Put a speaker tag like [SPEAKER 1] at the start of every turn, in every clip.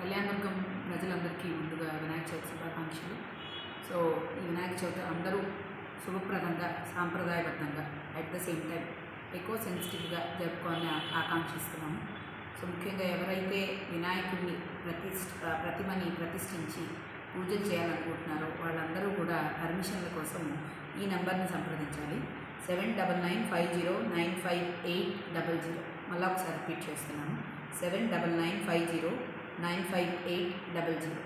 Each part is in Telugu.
[SPEAKER 1] కళ్యాణదుర్గం ప్రజలందరికీ ముందుగా వినాయక చవితి శుభాకాంక్షలు. సో ఈ వినాయక చవితి అందరూ శుభప్రదంగా సాంప్రదాయబద్ధంగా అట్ ద సేమ్ టైం ఎక్కువ సెన్సిటివ్గా జరుపుకోవాలని ఆకాంక్షిస్తున్నాము. సో ముఖ్యంగా ఎవరైతే వినాయకుడిని ప్రతిష్ఠ ప్రతిమని ప్రతిష్ఠించి పూజలు చేయాలనుకుంటున్నారో వాళ్ళందరూ కూడా పర్మిషన్ల కోసం ఈ నెంబర్ని సంప్రదించాలి. Seven double nine five zero nine five eight double zero. మళ్ళీ ఒకసారి రిపీట్ చేస్తున్నాను. Seven double nine five zero nine five eight double zero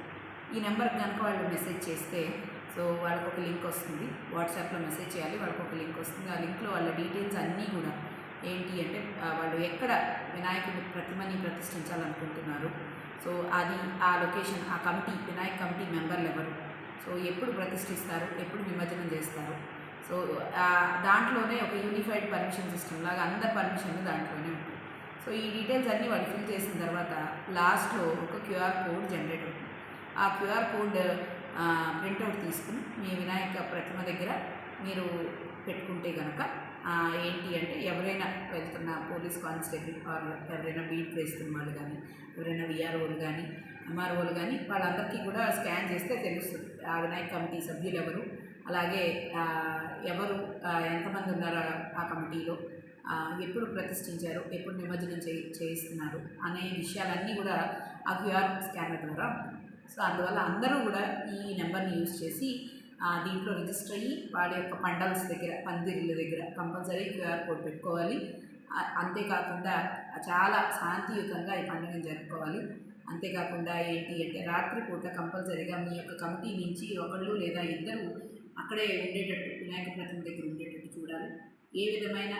[SPEAKER 1] ఈ నెంబర్కి కనుక వాళ్ళు మెసేజ్ చేస్తే సో వాళ్ళకు ఒక లింక్ వస్తుంది. వాట్సాప్లో మెసేజ్ చేయాలి వాళ్ళకి ఒక లింక్ వస్తుంది. ఆ లింక్లో వాళ్ళ డీటెయిల్స్ అన్నీ కూడా ఏంటి అంటే వాళ్ళు ఎక్కడ వినాయకుడి ప్రతిమని ప్రతిష్ఠించాలనుకుంటున్నారు. సో అది ఆ లొకేషన్ ఆ కమిటీ వినాయక కమిటీ మెంబర్లు ఎవరు సో ఎప్పుడు ప్రతిష్ఠిస్తారు ఎప్పుడు నిమజ్జనం చేస్తారు? సో దాంట్లోనే ఒక యూనిఫైడ్ పర్మిషన్ సిస్టమ్ లాగా అందరి పర్మిషన్లు దాంట్లోనే ఉంటుంది సో ఈ డీటెయిల్స్ అన్నీ వాళ్ళు ఫిల్ చేసిన తర్వాత లాస్ట్లో ఒక క్యూఆర్ కోడ్ జనరేట్ అవుతుంది. ఆ క్యూఆర్ కోడ్ ప్రింట్అవుట్ తీసుకుని మీ వినాయక ప్రతిమ దగ్గర మీరు పెట్టుకుంటే కనుక ఏంటి అంటే ఎవరైనా వెళ్తున్న పోలీస్ కానిస్టేబుల్ ఆర్ ఎవరైనా బీట్ వేస్తున్న వాళ్ళు కానీ ఎవరైనా విఆర్ఓలు కానీ ఎంఆర్ఓలు కానీ వాళ్ళందరికీ కూడా స్కాన్ చేస్తే తెలుస్తుంది. ఆ వినాయక కమిటీ సభ్యులు ఎవరు? అలాగే ఎవరు ఎంతమంది ఉన్నారో ఆ కమిటీలో? ఎప్పుడు ప్రతిష్ఠించారు ఎప్పుడు నిమజ్జనం చేయి చేయిస్తున్నారు అనే విషయాలన్నీ కూడా ఆ క్యూఆర్ స్కానర్ ద్వారా. సో అందువల్ల అందరూ కూడా ఈ నెంబర్ని యూజ్ చేసి దీంట్లో రిజిస్టర్ అయ్యి వాళ్ళ యొక్క పండల్స్ దగ్గర పందిర్ల దగ్గర కంపల్సరీ క్యూఆర్ కోడ్ పెట్టుకోవాలి. అంతేకాకుండా చాలా శాంతియుతంగా ఈ పండుగను జరుపుకోవాలి. అంతేకాకుండా ఏంటి అంటే రాత్రిపూట కంపల్సరీగా మీ యొక్క కమిటీ నుంచి ఒకళ్ళు లేదా ఇద్దరు అక్కడే ఉండేటట్టు వినాయక ప్రతిమ దగ్గర ఉండేటట్టు చూడాలి. ఏ విధమైన